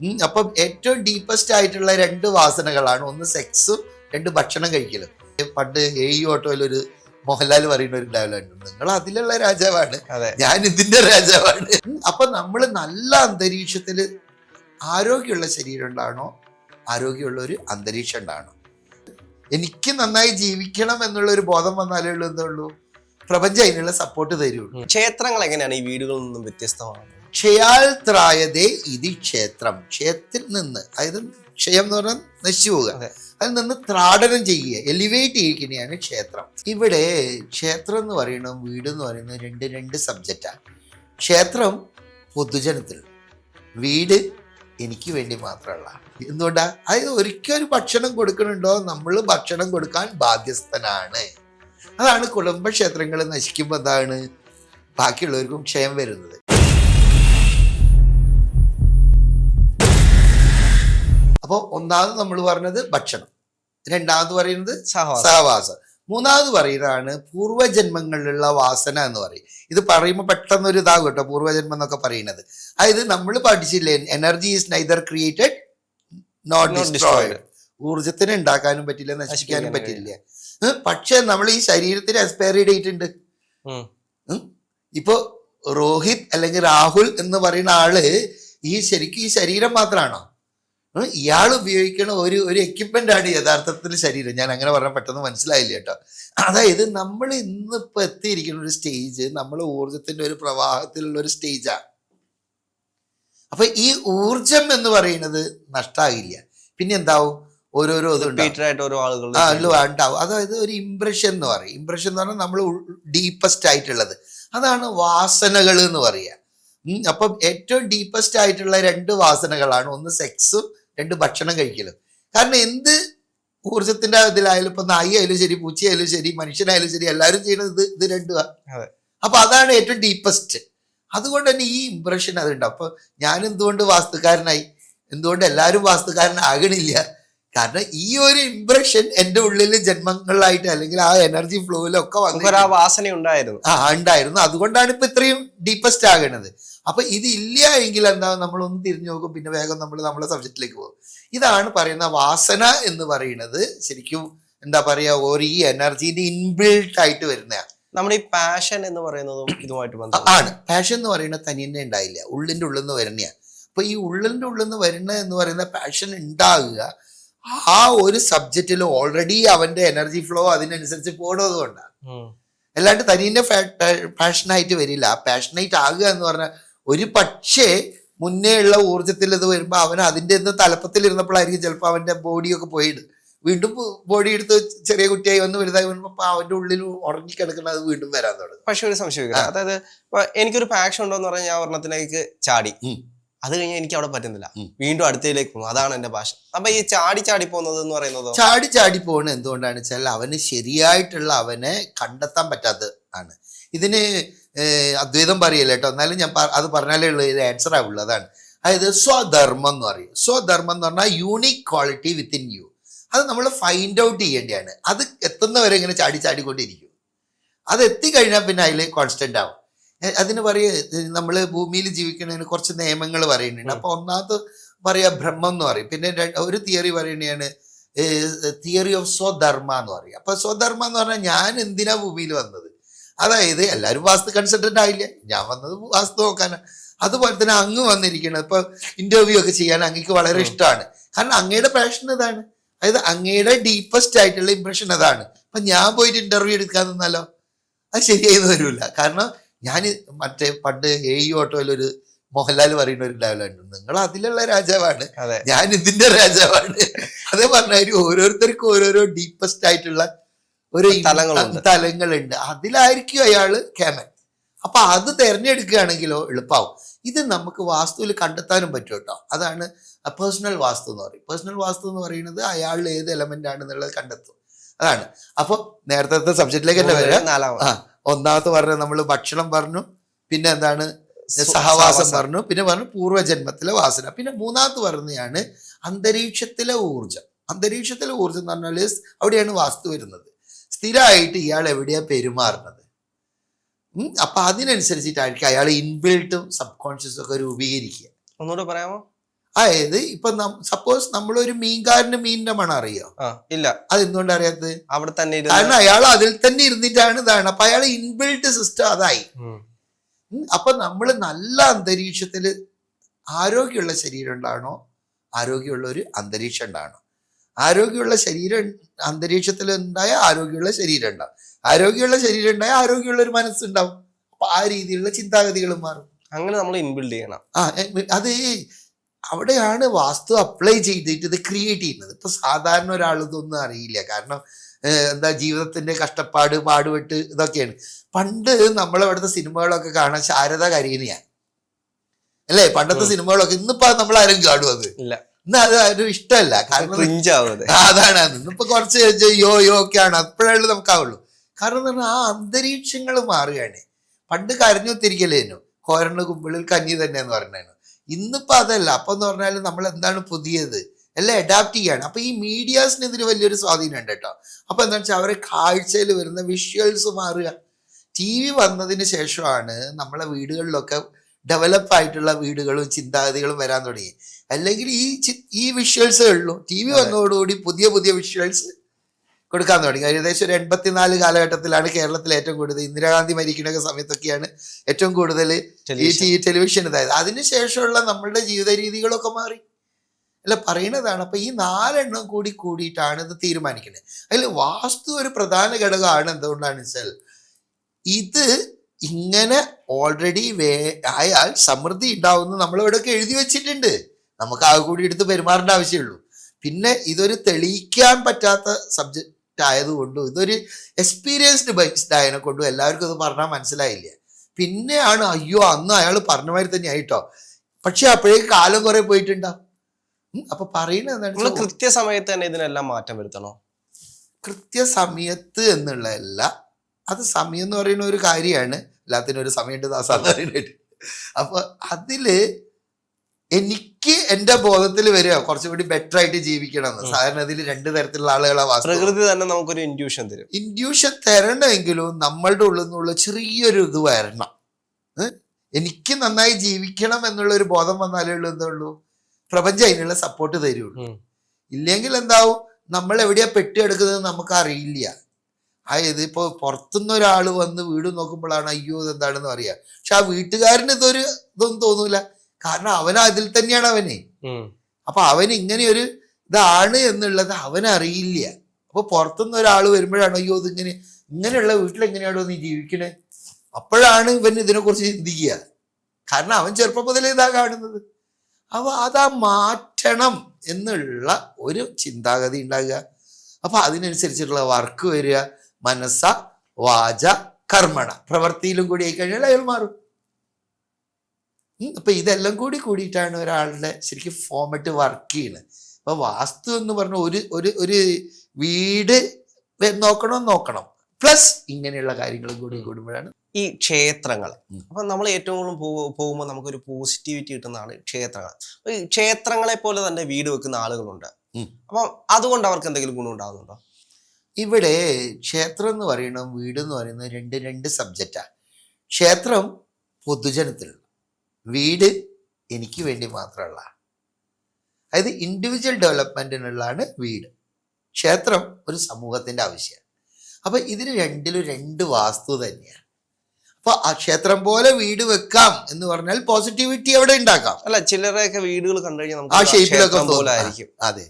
അപ്പം ഏറ്റവും ഡീപ്പസ്റ്റ് ആയിട്ടുള്ള രണ്ട് വാസനകളാണ്. ഒന്ന് സെക്സും രണ്ട് ഭക്ഷണം കഴിക്കലും. പണ്ട് ഏഴ് ഓട്ടോയിൽ ഒരു മോഹൻലാൽ പറയുന്ന ഒരു ഡയലോഗ് നിങ്ങൾ അതിലുള്ള രാജാവാണ്. ഞാൻ ഇതിന്റെ രാജാവാണ്. അപ്പൊ നമ്മൾ നല്ല അന്തരീക്ഷത്തിൽ ആരോഗ്യമുള്ള ശരീരം ഉണ്ടാണോ ആരോഗ്യമുള്ള ഒരു അന്തരീക്ഷം ഉണ്ടാണോ? എനിക്ക് നന്നായി ജീവിക്കണം എന്നുള്ള ഒരു ബോധം വന്നാലേ ഉള്ളൂ എന്നുള്ളൂ. പ്രപഞ്ചം അതിനുള്ള സപ്പോർട്ട് തരുള്ളൂ. ക്ഷേത്രങ്ങൾ എങ്ങനെയാണ് ഈ വീടുകളിൽ നിന്നും വ്യത്യസ്തമാണ് ക്ഷയാൽ ത്രായതേ ഇതി ക്ഷേത്രം. ക്ഷേത്രത്തിൽ നിന്ന് അതായത് ക്ഷയം എന്ന് പറഞ്ഞാൽ നശിച്ചു പോവുക. അതിൽ നിന്ന് ത്രാടനം ചെയ്യുക എലിവേറ്റ് ചെയ്യിക്കുന്നതാണ് ക്ഷേത്രം. ഇവിടെ ക്ഷേത്രം എന്ന് പറയുന്നത് വീട് എന്ന് പറയുന്നത് രണ്ട് രണ്ട് സബ്ജക്റ്റാണ് ക്ഷേത്രം പൊതുജനത്തിൽ വീട് എനിക്ക് വേണ്ടി മാത്രമല്ല. എന്തുകൊണ്ടാ? അതായത് ഒരിക്കലും ഒരു ഭക്ഷണം കൊടുക്കണുണ്ടോ? നമ്മൾ ഭക്ഷണം കൊടുക്കാൻ ബാധ്യസ്ഥനാണ്. അതാണ് കുടുംബക്ഷേത്രങ്ങൾ നശിക്കുമ്പോൾ എന്താണ്? ബാക്കിയുള്ളവർക്കും ക്ഷയം വരുന്നത്. അപ്പോൾ ഒന്നാമത് നമ്മൾ പറഞ്ഞത് ഭക്ഷണം. രണ്ടാമത് പറയുന്നത് സഹവാസം. മൂന്നാമത് പറയുന്നതാണ് പൂർവജന്മങ്ങളിലുള്ള വാസന എന്ന് പറയും. ഇത് പറയുമ്പോൾ പെട്ടെന്ന് ഒരു ഇതാകും കേട്ടോ പൂർവജന്മം എന്നൊക്കെ പറയുന്നത്. അതായത് നമ്മൾ പഠിച്ചില്ലേ energy is neither created not destroyed ഊർജത്തിന് ഉണ്ടാക്കാനും പറ്റില്ല നശിപ്പിക്കാനും പറ്റില്ല. പക്ഷെ നമ്മൾ ഈ ശരീരത്തിന് എക്സ്പയറി ഡേറ്റ് ഉണ്ട്. ഇപ്പോ രോഹിത് അല്ലെങ്കിൽ രാഹുൽ എന്ന് പറയുന്ന ആൾ ഈ ശരിക്കും ഈ ശരീരം മാത്രമാണോ ഇയാൾ ഉപയോഗിക്കുന്ന ഒരു ഒരു എക്യുപ്മെന്റ് ആണ് യഥാർത്ഥത്തിൽ ശരീരം. ഞാൻ അങ്ങനെ പറഞ്ഞാൽ പെട്ടെന്ന് മനസ്സിലായില്ല കേട്ടോ. അതായത് നമ്മൾ ഇന്നിപ്പോ എത്തിയിരിക്കുന്ന ഒരു സ്റ്റേജ് നമ്മൾ ഊർജത്തിന്റെ ഒരു പ്രവാഹത്തിലുള്ള ഒരു സ്റ്റേജാണ് അപ്പൊ ഈ ഊർജം എന്ന് പറയുന്നത് നഷ്ടാകില്ല പിന്നെ എന്താവും? ഓരോരോ ഇതുണ്ടാവും ഓരോ ആളുകൾ ഉണ്ടാവും. അതായത് ഒരു ഇംപ്രഷൻ എന്ന് പറയും. ഇംപ്രഷൻ എന്ന് പറഞ്ഞാൽ നമ്മൾ ഡീപ്പസ്റ്റ് ആയിട്ടുള്ളത്. അതാണ് വാസനകൾ എന്ന് പറയുക അപ്പം ഏറ്റവും ഡീപ്പസ്റ്റ് ആയിട്ടുള്ള രണ്ട് വാസനകളാണ്. ഒന്ന് സെക്സും രണ്ട് ഭക്ഷണം കഴിക്കലും. കാരണം എന്ത് ഊർജത്തിന്റെ ഇതിലായാലും ഇപ്പൊ നായി ആയാലും ശരി പൂച്ചയായാലും ശരി മനുഷ്യനായാലും ശരി എല്ലാവരും ചെയ്യുന്നത് ഇത് ഇത് രണ്ടുമാണ്. അപ്പൊ അതാണ് ഏറ്റവും ഡീപ്പസ്റ്റ് അതുകൊണ്ട് തന്നെ ഈ ഇംപ്രഷൻ അതുണ്ട്. അപ്പൊ ഞാൻ എന്തുകൊണ്ട് വാസ്തുക്കാരനായി? എന്തുകൊണ്ട് എല്ലാവരും വാസ്തുക്കാരനാകണില്ല? കാരണം ഈ ഒരു ഇംപ്രഷൻ എന്റെ ഉള്ളിൽ ജന്മങ്ങളിലായിട്ട് അല്ലെങ്കിൽ ആ എനർജി ഫ്ലോയിലൊക്കെ വന്നു ആ വന്നു വാസന ഉണ്ടായിരുന്നു ആ ഉണ്ടായിരുന്നു. അതുകൊണ്ടാണ് ഇപ്പൊ ഇത്രയും ഡീപ്പസ്റ്റ് ആകണത്. അപ്പൊ ഇത് ഇല്ല എങ്കിൽ എന്താ നമ്മളൊന്ന് തിരിഞ്ഞു നോക്കും പിന്നെ വേഗം നമ്മൾ നമ്മളെ സബ്ജക്റ്റിലേക്ക് പോകും. ഇതാണ് പറയുന്ന വാസന എന്ന് പറയുന്നത് ശരിക്കും എന്താ പറയാ ഒരു ഈ എനർജീന്റെ ഇൻബിൽട്ട് ആയിട്ട് വരുന്നതാണ് നമ്മുടെ ഈ പാഷൻ എന്ന് പറയുന്നതും ഇതുമായിട്ട് ബന്ധം ആണ്. പാഷൻ എന്ന് പറയുന്നത് തനിയെ ഉണ്ടായില്ല. ഉള്ളിന്റെ ഉള്ളിൽ നിന്ന് വരുന്നതാണ് അപ്പൊ ഈ ഉള്ളിന്റെ ഉള്ളിൽ നിന്ന് വരുന്ന എന്ന് പറയുന്ന പാഷൻ ഉണ്ടാകുക ആ ഒരു സബ്ജക്റ്റിൽ ഓൾറെഡി അവന്റെ എനർജി ഫ്ലോ അതിനനുസരിച്ച് പോണത് കൊണ്ടാണ് അല്ലാണ്ട് തനിയെ പാഷനായിട്ട് വരില്ല. പാഷനേറ്റ് ആകുക എന്ന് പറഞ്ഞാൽ ഒരു പക്ഷേ മുന്നേ ഉള്ള ഊർജത്തിൽ ഇത് വരുമ്പോൾ അവൻ അതിന്റെ ഒന്ന് തലപ്പത്തിൽ ഇരുന്നപ്പോഴായിരിക്കും ചിലപ്പോൾ അവന്റെ ബോഡിയൊക്കെ പോയിട്ട് വീണ്ടും ബോഡി എടുത്ത് ചെറിയ കുട്ടിയായി വന്ന് വലുതായി വരുമ്പോൾ അവന്റെ ഉള്ളിൽ ഉറങ്ങിക്കിടക്കുന്ന അത് വീണ്ടും വരാൻ തുടങ്ങും. പക്ഷെ ഒരു സംശയം അതായത് എനിക്കൊരു പാഷൻ ഉണ്ടോന്ന് പറഞ്ഞാൽ ഞാൻ ഒരെണ്ണത്തിലേക്ക് ചാടി. അത് കഴിഞ്ഞാൽ എനിക്ക് അവിടെ പറ്റുന്നില്ല. വീണ്ടും അടുത്തയിലേക്ക് പോകും. അതാണ് എന്റെ പാഷൻ അപ്പൊ ഈ ചാടി ചാടി പോകുന്നത് എന്ന് പറയുന്നത്? ചാടി ചാടി പോകുന്നത് എന്തുകൊണ്ടാണ് വെച്ചാൽ അവന് ശരിയായിട്ടുള്ള അവനെ കണ്ടെത്താൻ പറ്റാത്ത ആണ് ഇതിന് അദ്വൈതം പറയില്ല കേട്ടോ. എന്നാലും ഞാൻ അത് പറഞ്ഞാലേ ഉള്ളൂ ഇത് ആൻസർ ആവുള്ളൂ അതാണ്. അതായത് സ്വധർമ്മം എന്ന് പറയും. സ്വധർമ്മം എന്ന് പറഞ്ഞാൽ യൂണിക് ക്വാളിറ്റി വിത്തിൻ യു അത് നമ്മൾ ഫൈൻഡ് ഔട്ട് ചെയ്യേണ്ടതാണ്. അത് എത്തുന്നവരെ ഇങ്ങനെ ചാടി ചാടിക്കൊണ്ടിരിക്കും. അത് എത്തിക്കഴിഞ്ഞാൽ പിന്നെ അതിൽ കോൺസ്റ്റന്റ് ആവും. അതിന് പറയുക നമ്മൾ ഭൂമിയിൽ ജീവിക്കുന്നതിന് കുറച്ച് നിയമങ്ങൾ പറയുന്നുണ്ട്. അപ്പോൾ ഒന്നാമത് പറയാ ബ്രഹ്മം എന്ന് പറയും. പിന്നെ ഒരു തിയറി പറയുന്നതാണ് തിയറി ഓഫ് സ്വധർമ്മ എന്ന് പറയും. അപ്പൊ സ്വധർമ്മ എന്ന് പറഞ്ഞാൽ ഞാൻ എന്തിനാ ഭൂമിയിൽ വന്നത്? അതായത് എല്ലാവരും വാസ്തു കൺസൾട്ടന്റ് ആയില്ലേ? ഞാൻ വന്നത് വാസ്തു നോക്കാനാണ് അതുപോലെ തന്നെ അങ്ങ് വന്നിരിക്കണം ഇപ്പൊ ഇന്റർവ്യൂ ഒക്കെ ചെയ്യാൻ അങ്ങക്ക് വളരെ. ഇഷ്ടമാണ്. കാരണം അങ്ങയുടെ പാഷൻ ഇതാണ്. അതായത് അങ്ങയുടെ ഡീപ്പസ്റ്റ് ആയിട്ടുള്ള ഇംപ്രഷൻ അതാണ്. അപ്പൊ ഞാൻ പോയിട്ട് ഇന്റർവ്യൂ എടുക്കാൻ നിന്നാലോ അത് ശരിയായി വരില്ല കാരണം ഞാൻ മറ്റേ പണ്ട് ഏഴ് ഓട്ടോയിൽ ഒരു മോഹൻലാൽ പറയുന്ന ഒരു ഡയലോഗ് ഉണ്ട്. നിങ്ങൾ അതിലുള്ള രാജാവാണ്. ഞാൻ ഇതിന്റെ രാജാവാണ്. അതേ പറഞ്ഞാൽ ഓരോരുത്തർക്കും ഓരോരോ ഡീപ്പസ്റ്റ് ആയിട്ടുള്ള ഒരു തലങ്ങളുണ്ട്. തലങ്ങളുണ്ട്. അതിലായിരിക്കും അയാൾ കേമൻ. അപ്പൊ അത് തിരഞ്ഞെടുക്കുകയാണെങ്കിലോ എളുപ്പമാവും ഇത് നമുക്ക് വാസ്തുവിൽ കണ്ടെത്താനും പറ്റും കേട്ടോ. അതാണ് പേഴ്സണൽ വാസ്തു എന്ന് പറയും. പേഴ്സണൽ വാസ്തു എന്ന് പറയുന്നത് അയാളിൽ ഏത് എലമെന്റ് ആണ് എന്നുള്ളത് കണ്ടെത്തും. അതാണ്. അപ്പൊ നേരത്തെ സബ്ജക്റ്റിലേക്ക് തന്നെ വരാം. നാലാമത് ആ ഒന്നാമത്തെ പറഞ്ഞ നമ്മൾ ഭക്ഷണം പറഞ്ഞു. പിന്നെ എന്താണ്? സഹവാസം. പറഞ്ഞു. പിന്നെ പറഞ്ഞു പൂർവജന്മത്തിലെ വാസന. പിന്നെ മൂന്നാമത്തെ പറഞ്ഞതാണ് അന്തരീക്ഷത്തിലെ ഊർജം അന്തരീക്ഷത്തിലെ ഊർജം എന്ന് പറഞ്ഞാൽ അവിടെയാണ് വാസ്തു വരുന്നത്. സ്ഥിരമായിട്ട് ഇയാൾ എവിടെയാണ് പെരുമാറുന്നത്? അപ്പൊ അതിനനുസരിച്ചിട്ടായിരിക്കും അയാൾ ഇൻബിൽട്ടും സബ് കോൺഷ്യസും ഒക്കെ രൂപീകരിക്കുക. ഒന്നുകൂടെ പറയാമോ? അതായത് ഇപ്പൊ സപ്പോസ് നമ്മളൊരു മീൻകാരന് മീനിന്റെ മണം അറിയോ? ഇല്ല. അതെന്തുകൊണ്ട് അറിയാത്തത്? അവിടെ തന്നെ കാരണം അയാൾ അതിൽ തന്നെ ഇരുന്നിട്ടാണ് ഇതാണ്. അപ്പൊ അയാൾ ഇൻബിൽട്ട് സിസ്റ്റം അതായി. അപ്പൊ നമ്മൾ നല്ല അന്തരീക്ഷത്തിൽ ആരോഗ്യമുള്ള ശരീരം ഉണ്ടാണോ? ആരോഗ്യമുള്ള ഒരു അന്തരീക്ഷം ഉണ്ടാണോ? ആരോഗ്യമുള്ള ശരീരം അന്തരീക്ഷത്തിൽ ഉണ്ടായ ആരോഗ്യമുള്ള ശരീരം ഉണ്ടാവും. ആരോഗ്യമുള്ള ശരീരം ഉണ്ടായ ആരോഗ്യമുള്ള ഒരു മനസ്സുണ്ടാവും. അപ്പൊ ആ രീതിയിലുള്ള ചിന്താഗതികളും മാറും. അങ്ങനെ നമ്മൾ ഇൻബിൽഡ് ചെയ്യണം. ആ അത് അവിടെയാണ് വാസ്തു അപ്ലൈ ചെയ്തിട്ട് ഇത് ക്രിയേറ്റ് ചെയ്യുന്നത്. ഇപ്പൊ സാധാരണ ഒരാൾ ഇതൊന്നും അറിയില്ല. കാരണം എന്താ ജീവിതത്തിന്റെ കഷ്ടപ്പാട് പാടുപെട്ട് ഇതൊക്കെയാണ്. പണ്ട് നമ്മളവിടുത്തെ സിനിമകളൊക്കെ കാണാൻ ശാരദ കരീനിയാണ് അല്ലേ? പണ്ടത്തെ സിനിമകളൊക്കെ ഇന്നിപ്പോ നമ്മൾ ആരും കാണും അത്. ഇല്ല. ഇന്ന് അത് ഒരു ഇഷ്ടമല്ല. കാരണം അതാണ് ഇപ്പൊ ഇന്നിപ്പോ കുറച്ച് യോ യോ ഒക്കെ ആണ്. അപ്പോഴല്ലേ നമുക്കാവുള്ളൂ. കാരണം എന്ന് പറഞ്ഞാൽ ആ അന്തരീക്ഷങ്ങൾ മാറുകയാണ്. പണ്ട് കരഞ്ഞു തിരിക്കലേനു കോരണ കുമ്പിളിൽ കഞ്ഞി തന്നെ എന്ന് പറഞ്ഞാണ് ഇന്നിപ്പോ അതല്ല. അപ്പൊ എന്ന് പറഞ്ഞാൽ നമ്മൾ എന്താണ് പുതിയത്? എല്ലാം അഡാപ്റ്റ് ചെയ്യാണ്. അപ്പൊ ഈ മീഡിയാസിന് ഇതിന് വലിയൊരു സ്വാധീനം ഉണ്ട് കേട്ടോ. അപ്പൊ എന്താ വെച്ചാൽ അവരെ കാഴ്ചയിൽ വരുന്ന വിഷ്വൽസ് മാറുക. ടി വി വന്നതിന് ശേഷമാണ് നമ്മളെ വീടുകളിലൊക്കെ ഡെവലപ്പ് ആയിട്ടുള്ള വീടുകളും ചിന്താഗതികളും വരാൻ തുടങ്ങി. അല്ലെങ്കിൽ ഈ ചി- ഈ വിഷ്വൽസേ ഉള്ളൂ. ടി വി വന്നതോടുകൂടി പുതിയ പുതിയ വിഷ്വൽസ് കൊടുക്കാൻ തുടങ്ങി. ഏകദേശം ഒരു എൺപത്തിനാല് കാലഘട്ടത്തിലാണ് കേരളത്തിൽ ഏറ്റവും കൂടുതൽ ഇന്ദിരാഗാന്ധി മരിക്കുന്ന സമയത്തൊക്കെയാണ് ഏറ്റവും കൂടുതൽ ഈ ടി ടെലിവിഷൻ ഇതായത്. അതിനുശേഷമുള്ള നമ്മളുടെ ജീവിത രീതികളൊക്കെ മാറി. അല്ല പറയണതാണ്. അപ്പൊ ഈ നാലെണ്ണം കൂടി കൂടിയിട്ടാണ് ഇത് തീരുമാനിക്കുന്നത്. അതിൽ വാസ്തു ഒരു പ്രധാന ഘടകമാണ് എന്തുകൊണ്ടാണ് വെച്ചാൽ ഇത് ഇങ്ങനെ ഓൾറെഡി വേ ആയാൽ സമൃദ്ധി ഉണ്ടാവുമെന്ന് നമ്മൾ ഇവിടെയൊക്കെ എഴുതി വെച്ചിട്ടുണ്ട്. നമുക്ക് ആ കൂടി എടുത്ത് പെരുമാറേണ്ട ആവശ്യമുള്ളൂ. പിന്നെ ഇതൊരു തെളിയിക്കാൻ പറ്റാത്ത സബ്ജക്റ്റ് ആയതുകൊണ്ടും ഇതൊരു എക്സ്പീരിയൻസ്ഡ് ബൈസ്ഡ് ആയതിനെ കൊണ്ടും എല്ലാവർക്കും ഇത് പറഞ്ഞാൽ മനസ്സിലായില്ല. പിന്നെയാണ് അയ്യോ അന്ന് അയാൾ പറഞ്ഞ മാതിരി തന്നെ ആയിട്ടോ. പക്ഷെ അപ്പോഴേക്ക് കാലം കുറെ പോയിട്ടുണ്ടാവും ഉം, അപ്പൊ പറയുന്നത് കൃത്യസമയത്ത് തന്നെ ഇതിനെല്ലാം മാറ്റം വരുത്തണോ? കൃത്യസമയത്ത് എന്നുള്ളതല്ല അത് സമയം എന്ന് പറയുന്ന ഒരു കാര്യമാണ്. എല്ലാത്തിനും ഒരു സമയമുണ്ട് ദാസാന്ന് അപ്പോൾ അപ്പൊ അതിൽ എനിക്ക് എന്റെ ബോധത്തിൽ വരിക കുറച്ചുകൂടി ബെറ്റർ ആയിട്ട് ജീവിക്കണം എന്ന്. സാധാരണ ഇതിൽ രണ്ട് തരത്തിലുള്ള ആളുകളെ പ്രകൃതി തന്നെ നമുക്കൊരു ഇൻഡ്യൂഷൻ തരും. ഇൻഡ്യൂഷൻ തരണമെങ്കിലും നമ്മളുടെ ഉള്ളിൽ നിന്നുള്ള ചെറിയൊരു ഇത് വരണം. എനിക്ക് നന്നായി ജീവിക്കണം എന്നുള്ള ഒരു ബോധം വന്നാലേ ഉള്ളൂ എന്തുള്ളൂ പ്രപഞ്ചം അതിനുള്ള സപ്പോർട്ട് തരുള്ളൂ. ഇല്ലെങ്കിൽ എന്താവും? നമ്മൾ എവിടെയാ പെട്ടിയെടുക്കുന്നത് നമുക്ക് അറിയില്ല അതായത് ഇപ്പോൾ പുറത്തുനിന്ന് ഒരാൾ വന്ന് വീട് നോക്കുമ്പോഴാണ് അയ്യോ ഇത് എന്താണെന്ന് പറയാ പക്ഷെ ആ വീട്ടുകാരന് ഇതൊരു ഇതൊന്നും തോന്നൂല. കാരണം അവൻ അതിൽ തന്നെയാണ് അവനെ. അപ്പൊ അവൻ ഇങ്ങനെ ഒരു ഇതാണ് എന്നുള്ളത് അവനറിയില്ല അപ്പൊ പുറത്തുനിന്ന് ഒരാൾ വരുമ്പോഴാണ് അയ്യോ ഇതിങ്ങനെ ഇങ്ങനെയുള്ള വീട്ടിൽ എങ്ങനെയാണോ നീ ജീവിക്കണേ? അപ്പോഴാണ് ഇവൻ ഇതിനെക്കുറിച്ച് ചിന്തിക്കുക. കാരണം അവൻ ചെറുപ്പം മുതലേ ഇതാ കാണുന്നത്. അപ്പൊ അതാ മാറ്റണം എന്നുള്ള ഒരു ചിന്താഗതി ഉണ്ടാകുക. അപ്പൊ അതിനനുസരിച്ചിട്ടുള്ള വർക്ക് വരിക. മനസ്സ വാച കർമ്മണ. പ്രവൃത്തിയിലും കൂടി ആയിക്കഴിഞ്ഞാൽ അയാൾ മാറും. അപ്പൊ ഇതെല്ലാം കൂടി കൂടിയിട്ടാണ് ഒരാളുടെ ശരിക്കും ഫോമറ്റ് വർക്ക് ചെയ്യുന്നത്. അപ്പൊ വാസ്തു എന്ന് പറഞ്ഞ ഒരു ഒരു ഒരു വീട് നോക്കണം നോക്കണം. പ്ലസ് ഇങ്ങനെയുള്ള കാര്യങ്ങളും കൂടി കൂടുമ്പോഴാണ് ഈ ക്ഷേത്രങ്ങൾ. അപ്പൊ നമ്മൾ ഏറ്റവും കൂടുതൽ പോകുമ്പോൾ നമുക്കൊരു പോസിറ്റിവിറ്റി കിട്ടുന്നതാണ് ക്ഷേത്രങ്ങൾ. ഈ ക്ഷേത്രങ്ങളെ പോലെ തന്നെ വീട് വെക്കുന്ന ആളുകളുണ്ട്. അപ്പൊ അതുകൊണ്ട് അവർക്ക് എന്തെങ്കിലും ഗുണം ഉണ്ടാകുന്നുണ്ടോ? ഇവിടെ ക്ഷേത്രം എന്ന് പറയുന്നത് വീട് എന്ന് പറയുന്നത് രണ്ട് രണ്ട് സബ്ജക്റ്റാണ് ക്ഷേത്രം പൊതുജനത്തിലുള്ള വീട് എനിക്ക് വേണ്ടി മാത്രമുള്ള. അതായത് ഇൻഡിവിജ്വൽ ഡെവലപ്മെന്റിനുള്ളതാണ് വീട്. ക്ഷേത്രം ഒരു സമൂഹത്തിന്റെ ആവശ്യമാണ്. അപ്പോൾ ഇതിന് രണ്ടിലും രണ്ട് വാസ്തു തന്നെയാണ്. അപ്പോൾ ആ ക്ഷേത്രം പോലെ വീട് വെക്കാം എന്ന് പറഞ്ഞാൽ പോസിറ്റിവിറ്റി അവിടെ ഉണ്ടാക്കാം. അല്ല ചിലരെയൊക്കെ വീടുകൾ കണ്ടു കഴിഞ്ഞാൽ ആ നമുക്ക് ഷേപ്പിലൊക്കെ പോലെ തോന്നും. ആയിരിക്കും അതെ.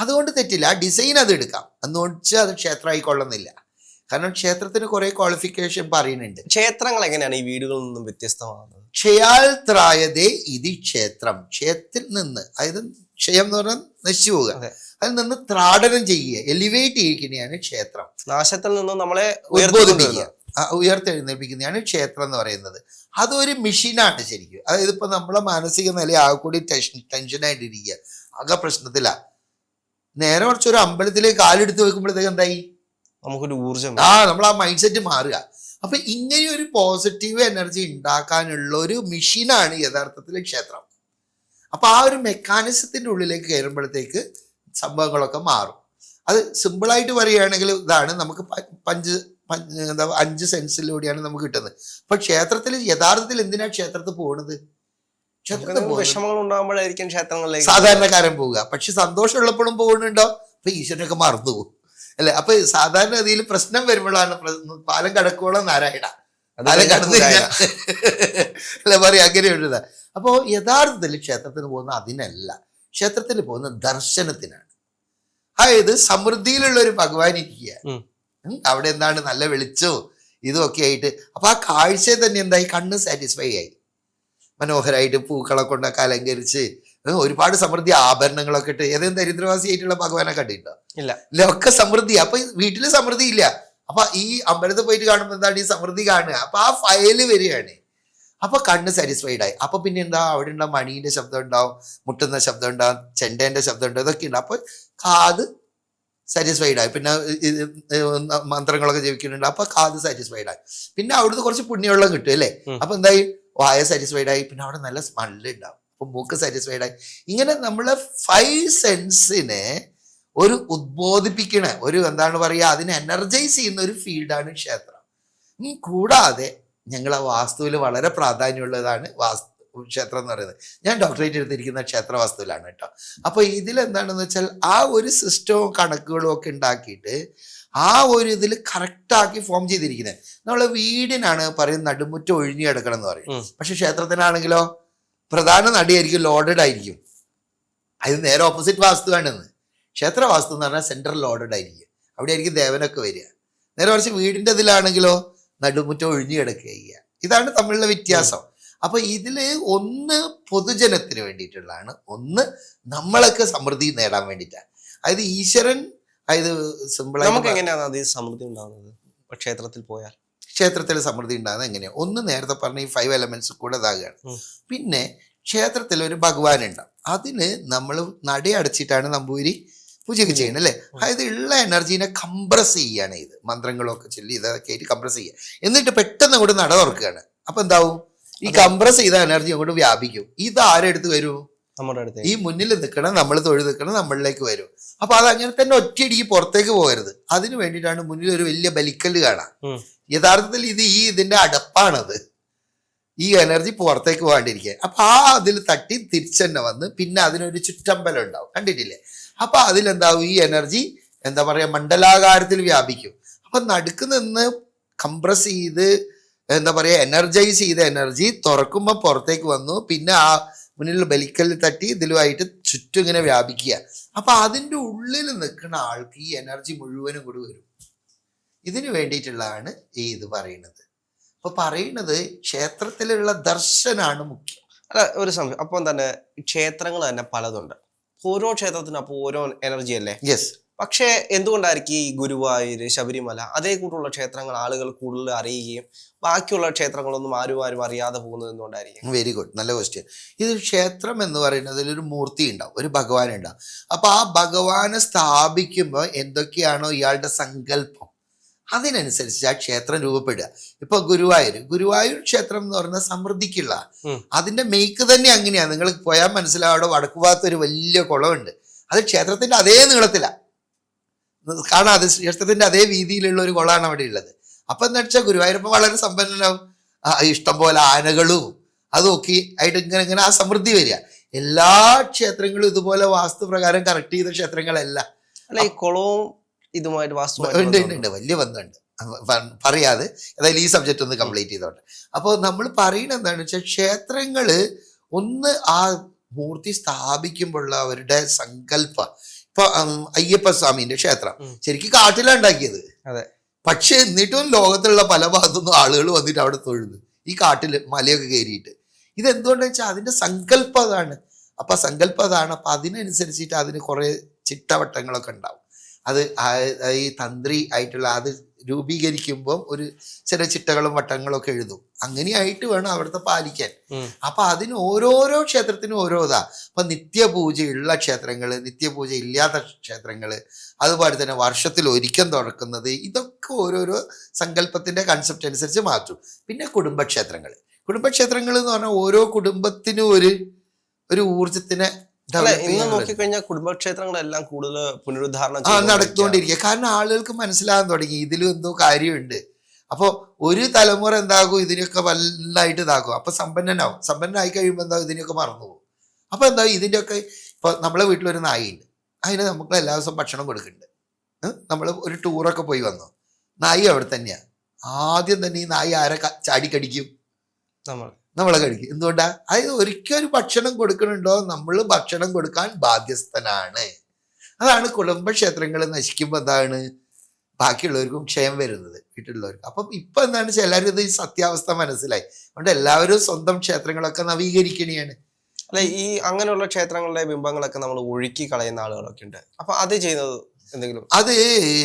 അതുകൊണ്ട് തെറ്റില്ല. ആ ഡിസൈൻ അത് എടുക്കാം. എന്ന് വെച്ചാൽ അത് ക്ഷേത്രമായിക്കൊള്ളുന്നില്ല. കാരണം ക്ഷേത്രത്തിന് കുറെ ക്വാളിഫിക്കേഷൻ പറയുന്നുണ്ട്. ക്ഷേത്രങ്ങൾ എങ്ങനെയാണ് ഈ വീടുകളിൽ നിന്നും വ്യത്യസ്തമാകുന്നത്? ക്ഷയാൽ ത്രായതേ ഇതി ക്ഷേത്രം. ക്ഷേത്രത്തിൽ നിന്ന് അതായത് ക്ഷയം എന്ന് പറഞ്ഞാൽ നശിച്ചു പോവുക. അതിൽ നിന്ന് ത്രാടനം ചെയ്യുക. എലിവേറ്റ് ചെയ്യിക്കുന്നതാണ് ക്ഷേത്രം. നാശത്തിൽ നിന്നും നമ്മളെ ഉദ്ബോധിപ്പിക്കുക. ഉയർത്തെഴുന്നേൽപ്പിക്കുന്നതാണ് ക്ഷേത്രം എന്ന് പറയുന്നത്. അതൊരു മെഷീനാണ് ശരിക്കും. അതായത് ഇപ്പൊ നമ്മളെ മാനസിക നില ആകെ കൂടി ടെൻഷൻ ടെൻഷനായിട്ടിരിക്കുക ആകെ പ്രശ്നത്തിലാ. നേരെ കുറച്ച് ഒരു അമ്പലത്തിലേക്ക് കാലെടുത്ത് വെക്കുമ്പോഴത്തേക്ക് എന്തായി? നമുക്കൊരു ഊർജം ആ നമ്മൾ ആ മൈൻഡ് സെറ്റ് മാറുക. അപ്പൊ ഇങ്ങനെ ഒരു പോസിറ്റീവ് എനർജി ഉണ്ടാക്കാനുള്ള ഒരു മെഷീനാണ് യഥാർത്ഥത്തിൽ ക്ഷേത്രം. അപ്പൊ ആ ഒരു മെക്കാനിസത്തിന്റെ ഉള്ളിലേക്ക് കയറുമ്പോഴത്തേക്ക് സംഭവങ്ങളൊക്കെ മാറും. അത് സിമ്പിളായിട്ട് പറയുകയാണെങ്കിൽ ഇതാണ് നമുക്ക് പഞ്ച് എന്താ അഞ്ച് സെൻസിലൂടെയാണ് നമുക്ക് കിട്ടുന്നത്. അപ്പൊ ക്ഷേത്രത്തിൽ യഥാർത്ഥത്തിൽ എന്തിനാണ് ക്ഷേത്രത്തിൽ പോകുന്നത് ക്ഷേത്രത്തിൽ വിഷമങ്ങൾ ഉണ്ടാകുമ്പോഴായിരിക്കും ക്ഷേത്രങ്ങളിലേക്ക് സാധാരണക്കാരൻ പോവുക. പക്ഷെ സന്തോഷമുള്ളപ്പോഴും പോകുന്നുണ്ടോ? അപ്പൊ ഈശ്വരനൊക്കെ മറന്നു പോകും. അല്ലെ? അപ്പൊ സാധാരണ ഗതിയിൽ പ്രശ്നം വരുമ്പോഴാണ് പാലം കടക്കുവോളം നാരായണ. പാലം കടന്നില്ല. അല്ല? പറയാ അങ്ങനെ പറയാ അപ്പോൾ അപ്പോ യഥാർത്ഥത്തിൽ ക്ഷേത്രത്തിന് പോകുന്ന അതിനല്ല. ക്ഷേത്രത്തിൽ പോകുന്ന ദർശനത്തിനാണ്. അതായത് സമൃദ്ധിയിലുള്ള ഒരു ഭഗവാൻ ഇരിക്കുക. ഉം. ഉം, അവിടെ എന്താണ് നല്ല വെളിച്ചവും ഇതൊക്കെ ആയിട്ട്. അപ്പൊ ആ കാഴ്ചയെ തന്നെ എന്തായി? കണ്ണ് സാറ്റിസ്ഫൈ ആയി. മനോഹരമായിട്ട് പൂക്കളെ കൊണ്ടൊക്കെ അലങ്കരിച്ച് ഒരുപാട് സമൃദ്ധി ആഭരണങ്ങളൊക്കെ ഇട്ട്. ഏതെങ്കിലും ദരിദ്രവാസിയായിട്ടുള്ള ഭഗവാനെ കണ്ടിട്ടുണ്ടോ? ഇല്ല. ഇല്ല ഒക്കെ സമൃദ്ധി. അപ്പൊ വീട്ടിൽ വീട്ടിൽ സമൃദ്ധി ഇല്ല. അപ്പൊ ഈ അമ്പലത്തിൽ പോയിട്ട് കാണുമ്പോൾ എന്താണ് ഈ സമൃദ്ധി കാണുക? അപ്പൊ ആ ഫയൽ വരികയാണ്. അപ്പൊ കണ്ണ് സാറ്റിസ്ഫൈഡ് ആയി. അപ്പൊ പിന്നെ എന്താ? അവിടെ ഉണ്ടാവും മണീന്റെ ശബ്ദം ഉണ്ടാവും മുട്ടുന്ന ശബ്ദം ഉണ്ടാവും ചെണ്ടേന്റെ ശബ്ദം ഉണ്ടാവും ഇതൊക്കെ ഉണ്ട്. അപ്പൊ കാത് സാറ്റിസ്ഫൈഡ് ആയി. പിന്നെ മന്ത്രങ്ങളൊക്കെ ജപിക്കുന്നുണ്ട്. അപ്പൊ കാത് സാറ്റിസ്ഫൈഡ് ആയി. പിന്നെ അവിടുന്ന് കുറച്ച് പുണ്യവെള്ളം കിട്ടും അല്ലേ. അപ്പൊ എന്തായി? വായ സാറ്റിസ്ഫൈഡ് ആയി പിന്നെ അവിടെ നല്ല സ്മെല്ല് ഉണ്ടാവും അപ്പൊ മൂക്ക് സാറ്റിസ്ഫൈഡ് ആയി. ഇങ്ങനെ നമ്മളെ ഫൈവ് സെൻസിനെ ഒരു ഉദ്ബോധിപ്പിക്കണ. ഒരു എന്താണ് പറയുക അതിനെ എനർജൈസ് ചെയ്യുന്ന ഒരു ഫീൽഡാണ് ക്ഷേത്രം. കൂടാതെ ഞങ്ങളെ വാസ്തുവിൽ വളരെ പ്രാധാന്യമുള്ളതാണ് വാസ്തു ക്ഷേത്രം എന്ന് പറയുന്നത്. ഞാൻ ഡോക്ടറേറ്റ് എടുത്തിരിക്കുന്ന ക്ഷേത്ര വാസ്തുവിലാണ് കേട്ടോ. അപ്പൊ ഇതിലെന്താണെന്ന് വെച്ചാൽ ആ ഒരു സിസ്റ്റവും കണക്കുകളും ഒക്കെ ഉണ്ടാക്കിയിട്ട് ആ ഒരു ഇതിൽ കറക്റ്റാക്കി ഫോം ചെയ്തിരിക്കുന്നത് നമ്മൾ വീടിനാണ് പറയുന്നത് നടുമുറ്റം ഒഴിഞ്ഞു കിടക്കണം എന്ന് പറയും പക്ഷെ ക്ഷേത്രത്തിനാണെങ്കിലോ പ്രധാന നടിയായിരിക്കും ലോഡഡ് ആയിരിക്കും. അത് നേരെ ഓപ്പോസിറ്റ് വാസ്തു വാസ്തുവാണെന്ന് ക്ഷേത്ര വാസ്തു എന്ന് പറഞ്ഞാൽ സെൻട്രൽ ലോഡഡ് ആയിരിക്കും. അവിടെ ആയിരിക്കും ദേവനൊക്കെ വരിക. നേരെ കുറച്ച് വീടിന്റെ ഇതിലാണെങ്കിലോ നടുമുറ്റം ഒഴിഞ്ഞു കിടക്കുക ഇതാണ് തമ്മിലുള്ള വ്യത്യാസം. അപ്പൊ ഇതിൽ ഒന്ന് പൊതുജനത്തിന് വേണ്ടിയിട്ടുള്ളതാണ്. ഒന്ന് നമ്മളൊക്കെ സമൃദ്ധി നേടാൻ വേണ്ടിയിട്ടാണ്. അതായത് ഈശ്വരൻ അതായത് സിമ്പിൾ നമുക്ക് എങ്ങനെയാണ് അത് സമൃദ്ധി ഉണ്ടാകുന്നത്? ക്ഷേത്രത്തിൽ പോയാൽ. ക്ഷേത്രത്തിൽ സമൃദ്ധി ഉണ്ടാകുന്നത് എങ്ങനെയാണ് ഒന്ന് നേരത്തെ പറഞ്ഞ ഈ ഫൈവ് എലമെന്റ്സ് കൂടെ ഇതാകുകയാണ്. പിന്നെ ക്ഷേത്രത്തിൽ ഒരു ഭഗവാൻ ഉണ്ടാവും അതിന് നമ്മൾ നടയടച്ചിട്ടാണ് നമ്പൂരി പൂജയൊക്കെ ചെയ്യണം അല്ലേ? അതായത് ഉള്ള എനർജീനെ കംപ്രസ് ചെയ്യാണ് ഇത്. മന്ത്രങ്ങളൊക്കെ ചൊല്ലി ഇതൊക്കെ ആയിട്ട് കംപ്രസ് ചെയ്യുക. എന്നിട്ട് പെട്ടെന്ന് അങ്ങോട്ട് നട തുറക്കുകയാണ്. അപ്പൊ എന്താവും? ഈ കംപ്രസ് ചെയ്ത എനർജി അങ്ങോട്ട് വ്യാപിക്കും. ഇത് ആരെടുത്ത് വരൂ? നമ്മുടെ അടുത്ത് ഈ മുന്നിൽ നിൽക്കണം നമ്മൾ തൊഴിൽ നിൽക്കണം നമ്മളിലേക്ക് വരും. അപ്പൊ അത് അങ്ങനെ തന്നെ ഒറ്റയടിക്ക് പുറത്തേക്ക് പോകരുത്. അതിനു വേണ്ടിയിട്ടാണ് മുന്നിൽ ഒരു വലിയ ബലിക്കൽ കാണാം. യഥാർത്ഥത്തിൽ ഇത് ഈ ഇതിന്റെ അടപ്പാണത്. ഈ എനർജി പുറത്തേക്ക് പോകാണ്ടിരിക്കുക അപ്പൊ ആ അതിൽ തട്ടി തിരിച്ചെന്നെ വന്ന് പിന്നെ അതിനൊരു ചുറ്റമ്പലം ഉണ്ടാവും. കണ്ടിട്ടില്ലേ? അപ്പൊ അതിലെന്താവും? ഈ എനർജി എന്താ പറയാ മണ്ഡലാകാരത്തിൽ വ്യാപിക്കും. അപ്പൊ നടുക്ക് നിന്ന് കംപ്രസ് ചെയ്ത് എന്താ പറയാ എനർജൈസ് ചെയ്ത എനർജി തുറക്കുമ്പോൾ പുറത്തേക്ക് വന്നു. പിന്നെ ആ മുന്നിലുള്ള ബലിക്കല്ലിൽ തട്ടി ഇതിലുമായിട്ട് ചുറ്റും ഇങ്ങനെ വ്യാപിക്കുക. അപ്പൊ അതിന്റെ ഉള്ളിൽ നിൽക്കുന്ന ആൾക്ക് ഈ എനർജി മുഴുവനും കൂടി വരും. ഇതിന് വേണ്ടിയിട്ടുള്ളതാണ് ഈ ഇത് പറയുന്നത്. അപ്പൊ പറയുന്നത് ക്ഷേത്രത്തിലുള്ള ദർശനാണ് മുഖ്യം. അല്ല ഒരു സംശയം. അപ്പം തന്നെ ക്ഷേത്രങ്ങൾ തന്നെ പലതുണ്ട്. ഓരോ ക്ഷേത്രത്തിനും അപ്പോൾ ഓരോ എനർജി അല്ലേ? യെസ് പക്ഷേ എന്തുകൊണ്ടായിരിക്കും ഈ ഗുരുവായൂർ ശബരിമല അതേ കൂട്ടുള്ള ക്ഷേത്രങ്ങൾ ആളുകൾ കൂടുതൽ അറിയുകയും ബാക്കിയുള്ള ക്ഷേത്രങ്ങളൊന്നും ആരും ആരും അറിയാതെ പോകുന്നത് എന്തുകൊണ്ടായിരിക്കും? വെരി ഗുഡ് നല്ല ക്വസ്റ്റ്യൻ ഇത് ക്ഷേത്രം എന്ന് പറയുന്നതിൽ ഒരു മൂർത്തി ഉണ്ടാവും ഒരു ഭഗവാൻ ഉണ്ടാവും. അപ്പൊ ആ ഭഗവാനെ സ്ഥാപിക്കുമ്പോൾ എന്തൊക്കെയാണോ ഇയാളുടെ സങ്കല്പം. അതിനനുസരിച്ച് ആ ക്ഷേത്രം രൂപപ്പെടുക. ഇപ്പൊ ഗുരുവായൂർ ഗുരുവായൂർ ക്ഷേത്രം എന്ന് പറഞ്ഞാൽ സമൃദ്ധിക്കുള്ള അതിന്റെ മേക്ക് തന്നെ അങ്ങനെയാണ് നിങ്ങൾ പോയാൽ മനസ്സിലാവും അവിടെ വടക്കു ഭാഗത്ത് ഒരു വലിയ കുളമുണ്ട്. അത് ക്ഷേത്രത്തിന്റെ അതേ നീളത്തിലാ. കാണാം അത് ശ്രേഷ്ഠത്തിന്റെ അതേ രീതിയിലുള്ള ഒരു കുളമാണ് അവിടെ ഉള്ളത്. അപ്പൊ എന്താ വെച്ചാൽ ഗുരുവായൂരപ്പൻ വളരെ സമ്പന്നനാവും. ഇഷ്ടം പോലെ ആനകളും അതൊക്കെ ആയിട്ട് ഇങ്ങനെ ഇങ്ങനെ ആ സമൃദ്ധി വരിക. എല്ലാ ക്ഷേത്രങ്ങളും ഇതുപോലെ വാസ്തു പ്രകാരം കറക്റ്റ് ചെയ്ത ക്ഷേത്രങ്ങളല്ല. അല്ല ഈ കുളവും ഇതുമായിട്ട് വാസ്തു ഉണ്ട് ഉണ്ട് വലിയ ബന്ധമുണ്ട് പറയാതെ. അതായത് ഈ സബ്ജക്റ്റ് ഒന്ന് കംപ്ലീറ്റ് ചെയ്തോട്ടെ. അപ്പോൾ നമ്മൾ പറയുന്നത് എന്താണെന്ന് വെച്ചാൽ ക്ഷേത്രങ്ങൾ ഒന്ന് ആ മൂർത്തി സ്ഥാപിക്കുമ്പോഴുള്ള അവരുടെ സങ്കല്പം ഇപ്പൊ അയ്യപ്പ സ്വാമിന്റെ ക്ഷേത്രം. ശരിക്കും കാട്ടിലാണ് ഉണ്ടാക്കിയത്. അതെ. പക്ഷെ എന്നിട്ടും ലോകത്തുള്ള പല ഭാഗത്തുനിന്നും ആളുകൾ വന്നിട്ട് അവിടെ തൊഴുന്നു. ഈ കാട്ടിൽ മലയൊക്കെ കയറിയിട്ട്. ഇതെന്തുകൊണ്ടെന്ന് വെച്ചാൽ അതിന്റെ സങ്കല്പം അതാണ്. അപ്പൊ സങ്കല്പം അതാണ്. അപ്പൊ അതിനനുസരിച്ചിട്ട് അതിന് കുറെ ചിട്ടവട്ടങ്ങളൊക്കെ ഉണ്ടാവും. അത് ഈ തന്ത്രി ആയിട്ടുള്ള അത് രൂപീകരിക്കുമ്പോൾ ഒരു ചില ചിട്ടകളും വട്ടങ്ങളും ഒക്കെ എഴുതും. അങ്ങനെയായിട്ട് വേണം അവിടുത്തെ പാലിക്കാൻ. അപ്പൊ അതിന് ഓരോരോ ക്ഷേത്രത്തിനും ഓരോ ഇതാ അപ്പൊ നിത്യപൂജയുള്ള ക്ഷേത്രങ്ങൾ നിത്യപൂജ ഇല്ലാത്ത ക്ഷേത്രങ്ങൾ അതുപോലെ തന്നെ വർഷത്തിൽ ഒരിക്കൽ തുറക്കുന്നത് ഇതൊക്കെ ഓരോരോ സങ്കല്പത്തിന്റെ കൺസെപ്റ്റ് അനുസരിച്ച് മാറ്റും. പിന്നെ കുടുംബക്ഷേത്രങ്ങൾ കുടുംബക്ഷേത്രങ്ങൾ എന്ന് പറഞ്ഞാൽ ഓരോ കുടുംബത്തിനും ഒരു ഒരു ഊർജത്തിനെ ഇന്ന്. നോക്കിക്കഴിഞ്ഞാൽ കുടുംബക്ഷേത്രങ്ങളെല്ലാം കൂടുതൽ പുനരുദ്ധാരണം ആ. നടത്തുകൊണ്ടിരിക്കുക കാരണം ആളുകൾക്ക് മനസ്സിലാകാൻ തുടങ്ങി. ഇതിലും എന്തോ കാര്യമുണ്ട്. അപ്പോൾ ഒരു തലമുറ എന്താകും? ഇതിനൊക്കെ വലുതായിട്ട് ഇതാക്കും അപ്പൊ സമ്പന്നനാവും. സമ്പന്നനായി കഴിയുമ്പോൾ എന്താ? ഇതിനൊക്കെ മറന്നു പോകും അപ്പൊ എന്താ? ഇതിന്റെയൊക്കെ ഇപ്പൊ നമ്മളെ വീട്ടിലൊരു നായിയുണ്ട് അതിന് നമുക്ക് എല്ലാ ദിവസവും ഭക്ഷണം കൊടുക്കുന്നുണ്ട്. നമ്മൾ ഒരു ടൂറൊക്കെ പോയി വന്നു. നായി അവിടെ തന്നെയാണ് ആദ്യം തന്നെ ഈ നായി ആരെ ചാടിക്കടിക്കും? നമ്മൾ നമ്മളെ കഴിക്കും. എന്തുകൊണ്ടാ? അതായത് ഒരിക്കൽ ഒരു ഭക്ഷണം കൊടുക്കണുണ്ടോ? നമ്മൾ ഭക്ഷണം കൊടുക്കാൻ ബാധ്യസ്ഥനാണ്. അതാണ് കുടുംബക്ഷേത്രങ്ങൾ നശിക്കുമ്പോൾ എന്താണ്? ബാക്കിയുള്ളവർക്കും ക്ഷയം വരുന്നത് വീട്ടിലുള്ളവർക്ക്. അപ്പം ഇപ്പം എന്താണ്? വെച്ചാൽ എല്ലാവരും ഇത് ഈ സത്യാവസ്ഥ മനസ്സിലായി. അതുകൊണ്ട് എല്ലാവരും സ്വന്തം ക്ഷേത്രങ്ങളൊക്കെ നവീകരിക്കണിയാണ്. അല്ലെ ഈ അങ്ങനെയുള്ള ക്ഷേത്രങ്ങളുടെ ബിംബങ്ങളൊക്കെ നമ്മൾ ഒഴുക്കി കളയുന്ന ആളുകളൊക്കെ ഉണ്ട്. അപ്പൊ അത് ചെയ്യുന്നത് എന്തെങ്കിലും? അത്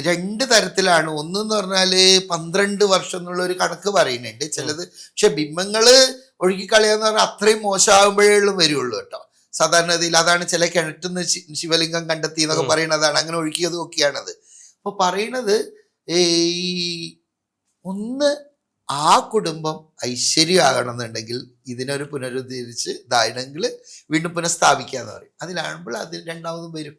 രണ്ട് തരത്തിലാണ്. ഒന്നെന്ന് പറഞ്ഞാൽ പന്ത്രണ്ട് വർഷം എന്നുള്ള ഒരു കണക്ക് പറയുന്നുണ്ട്. ചിലത് പക്ഷെ ബിംബങ്ങൾ ഒഴുകിക്കളയാന്ന് പറഞ്ഞാൽ അത്രയും മോശമാകുമ്പോഴേ ഉള്ളൂ വരുള്ളൂ കേട്ടോ. സാധാരണഗതിയിൽ അതാണ് ചില കിണറ്റുന്ന ശിവലിംഗം കണ്ടെത്തി എന്നൊക്കെ പറയണതാണ് പറയുന്നതാണ് അങ്ങനെ ഒഴുക്കിയതും ഒക്കെയാണത്. അപ്പൊ പറയണത് ഈ ഒന്ന് ആ കുടുംബം ഐശ്വര്യമാകണമെന്നുണ്ടെങ്കിൽ ഇതിനൊരു പുനരുദ്ധരിച്ച് ഇതായിരുന്നെങ്കിൽ വീണ്ടും പുനഃസ്ഥാപിക്കുക എന്ന് പറയും. അതിലാകുമ്പോൾ അത് രണ്ടാമതും വരും.